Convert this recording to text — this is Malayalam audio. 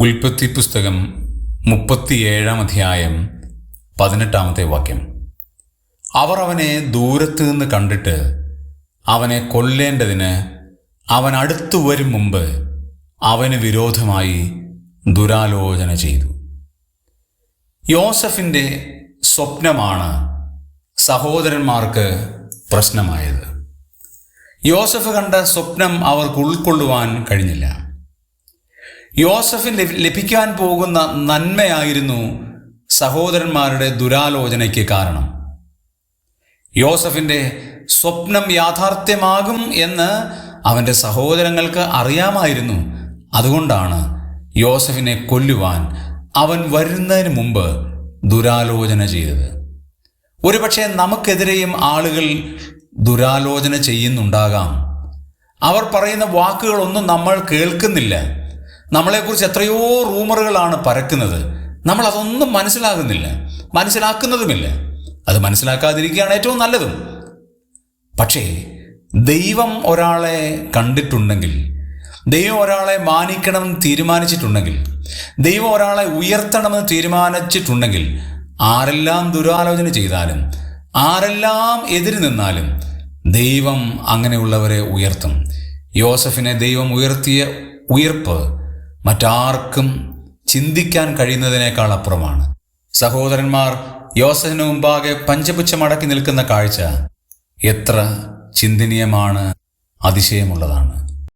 ഉൽപ്പത്തി പുസ്തകം മുപ്പത്തിയേഴാം അധ്യായം പതിനെട്ടാമത്തെ വാക്യം. അവർ അവനെ ദൂരത്തു നിന്ന് കണ്ടിട്ട് അവനെ കൊല്ലേണ്ടതിന് അവൻ അടുത്തു വരും മുമ്പ് അവന് വിരോധമായി ദുരാലോചന ചെയ്തു. യോസഫിന്റെ സ്വപ്നമാണ് സഹോദരന്മാർക്ക് പ്രശ്നമായത്. യോസഫ് കണ്ട സ്വപ്നം അവർക്ക് ഉൾക്കൊള്ളുവാൻ കഴിഞ്ഞില്ല. യോസഫിന് ലഭി- ലഭിക്കാൻ പോകുന്ന നന്മയായിരുന്നു സഹോദരന്മാരുടെ ദുരാലോചനയ്ക്ക് കാരണം. യോസഫിന്റെ സ്വപ്നം യാഥാർത്ഥ്യമാകും എന്ന് അവന്റെ സഹോദരങ്ങൾക്ക് അറിയാമായിരുന്നു. അതുകൊണ്ടാണ് യോസഫിനെ കൊല്ലുവാൻ അവൻ വരുന്നതിന് മുമ്പ് ദുരാലോചന ചെയ്തത്. ഒരുപക്ഷെ നമുക്കെതിരെയും ആളുകൾ ദുരാലോചന ചെയ്യുന്നുണ്ടാകാം. അവർ പറയുന്ന വാക്കുകളൊന്നും നമ്മൾ കേൾക്കുന്നില്ല. നമ്മളെക്കുറിച്ച് എത്രയോ റൂമറുകളാണ് പരക്കുന്നത്. നമ്മൾ അതൊന്നും മനസ്സിലാകുന്നില്ല. മനസ്സിലാക്കുന്നതുമില്ല. അത് മനസ്സിലാക്കാതിരിക്കുകയാണ് ഏറ്റവും നല്ലതും. പക്ഷേ ദൈവം ഒരാളെ കണ്ടിട്ടുണ്ടെങ്കിൽ ദൈവം ഒരാളെ മാനിക്കണമെന്ന് തീരുമാനിച്ചിട്ടുണ്ടെങ്കിൽ ദൈവം ഒരാളെ ഉയർത്തണമെന്ന് തീരുമാനിച്ചിട്ടുണ്ടെങ്കിൽ ആരെല്ലാം ദുരാലോചന ചെയ്താലും ആരെല്ലാം എതിര് നിന്നാലും ദൈവം അങ്ങനെയുള്ളവരെ ഉയർത്തും. യോസഫിനെ ദൈവം ഉയർത്തിയ ഉയർപ്പ് മറ്റാർക്കും ചിന്തിക്കാൻ കഴിയുന്നതിനേക്കാൾ അപ്പുറമാണ്. സഹോദരന്മാർ യോസഫിന് മുമ്പാകെ പഞ്ചപുച്ഛമടക്കി നിൽക്കുന്ന കാഴ്ച എത്ര ചിന്തനീയമാണ് അതിശയമുള്ളതാണ്.